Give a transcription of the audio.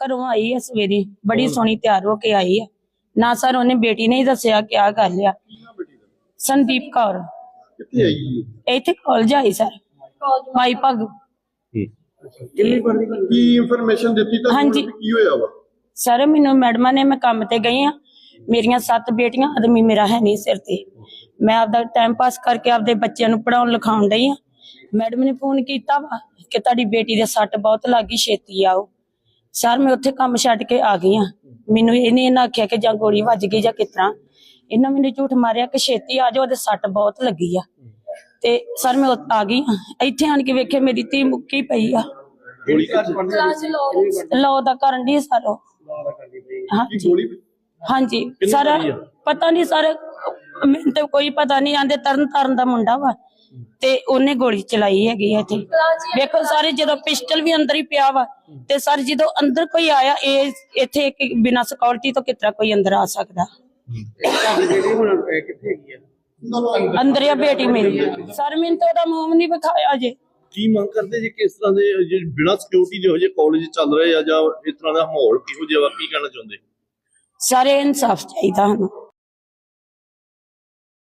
ਘਰੋਂ ਆਈ ਹੈ ਸਵੇਰੇ ਬੜੀ ਸੋਹਣੀ ਤਿਆਰ ਹੋ ਕੇ ਆਈ ਹੈ ਨਾ ਸਰ ਉਹਨੇ ਬੇਟੀ ਨੇ ਹੀ ਦੱਸਿਆ ਕਿ ਆ ਗੱਲ ਆ। ਸੰਦੀਪ ਕੌਰ। ਕਿੱਥੇ ਆਈ? ਇੱਥੇ ਕਾਲਜ ਆਈ ਸਰ। ਮਾਈ ਭਗ। ਕੀ ਇਨਫੋਰਮੇਸ਼ਨ ਦਿੱਤੀ ਤਾਂ ਹਾਂਜੀ। ਕੀ ਹੋਇਆ ਵਾ? ਸਰ ਮੈਨੂੰ ਮੈਡਮਾਂ ਨੇ ਮੈਂ ਕੰਮ ਤੇ ਗਈ ਆ। ਮੇਰੀਆਂ ਸੱਤ ਬੇਟੀਆਂ ਆਦਮੀ ਮੇਰਾ ਹੈ ਨਹੀਂ ਸਿਰ ਤੇ। ਮੈਂ ਆਪਦਾ ਟਾਈਮ ਪਾਸ ਕਰਕੇ ਆਪਦੇ ਬੱਚਿਆਂ ਨੂੰ ਪੜਾਉਣ ਲਿਖਾਉਣ ਡਈ ਆ। ਮੈਡਮ ਨੇ ਫੋਨ ਕੀਤਾ ਵਾ ਕਿ ਤੁਹਾਡੀ ਬੇਟੀ ਦੇ ਸੱਟ ਬਹੁਤ ਲੱਗੀ ਛੇਤੀ ਆਓ। ਸਰ ਮੈਂ ਉੱਥੇ ਕੰਮ ਛੱਡ ਕੇ ਆ ਗਈ ਆ ਮੈਨੂੰ ਇਹਨੇ ਇਹਨਾਂ ਆਖਿਆ ਕਿ ਜਾਂ ਗੋਲੀ ਵੱਜ ਗਈ ਜਾਂ ਕਿਸ ਤਰ੍ਹਾਂ। ਇਹਨਾਂ ਮੈਨੂੰ ਝੂਠ ਮਾਰਿਆ ਕਿ ਛੇਤੀ ਆ ਜਾਓ ਉਹਦੇ ਸੱਟ ਬਹੁਤ ਲੱਗੀ ਆ। ਤੇ ਸਰ ਮੈਂ ਉੱਥੇ ਆ ਗਈ ਆਂ। ਇੱਥੇ ਆਣ ਕੇ ਵੇਖਿਆ ਮੇਰੀ ਧੀ ਮੁੱਕੀ ਪਈ ਆ। ਗੋਲੀ ਲੋ ਦਾ ਕਰਨ ਦੀ ਸਰ ਉਹ। ਹਾਂਜੀ। ਗੋਲੀ ਹਾਂਜੀ। ਸਰ ਪਤਾ ਨਹੀਂ ਸਰ ਮੈਨੂੰ ਤੇ ਕੋਈ ਪਤਾ ਨਹੀਂ ਆਂਦੇ ਤਰਨ ਤਾਰਨ ਦਾ ਮੁੰਡਾ ਵਾ ਤੇ ਉਹਨੇ ਗੋਲੀ ਚਲਾਈ ਹੈਗੀ ਆ ਇੱਥੇ। ਵੇਖੋ ਸਾਰੇ ਜਦੋਂ ਪਿਸਟਲ ਵੀ ਅੰਦਰ ਹੀ ਪਿਆ ਵਾ ਤੇ ਸਰ ਜਦੋਂ ਅੰਦਰ ਕੋਈ ਆਇਆ ਇਹ ਇੱਥੇ ਇੱਕ ਬਿਨਾ ਸਿਕਿਉਰਿਟੀ ਤੋਂ ਕਿਤਰਾ ਕੋਈ ਅੰਦਰ ਆ ਸਕਦਾ। ਅੰਦਰ ਹੀ ਆ ਬੇਟੀ ਮੇਰੀ। ਸਰ ਮੈਨੂੰ ਤਾਂ ਉਹਦਾ ਮੂੰਹ ਨਹੀਂ ਵਿਖਾਇਆ ਜੇ ਕੀ ਮੰਗ ਕਰਦੇ ਜੀ ਕਿਸ ਤਰ੍ਹਾਂ ਦੇ ਜੇ ਬਿਨਾਂ ਸਿਕਿਉਰਿਟੀ ਦੇ ਹੋ ਜੇ ਕਾਲਜ ਚੱਲ ਰਹੇ ਆ ਜਾਂ ਇਸ ਤਰ੍ਹਾਂ ਦਾ ਮਾਹੌਲ ਕਿਹੋ ਜਿਹਾ ਵਾ ਕੀ ਕਹਿਣਾ ਚਾਹੁੰਦੇ? ਸਾਰੇ ਇਨਸਾਫ ਚਾਹੀਦਾ ਸਾਨੂੰ।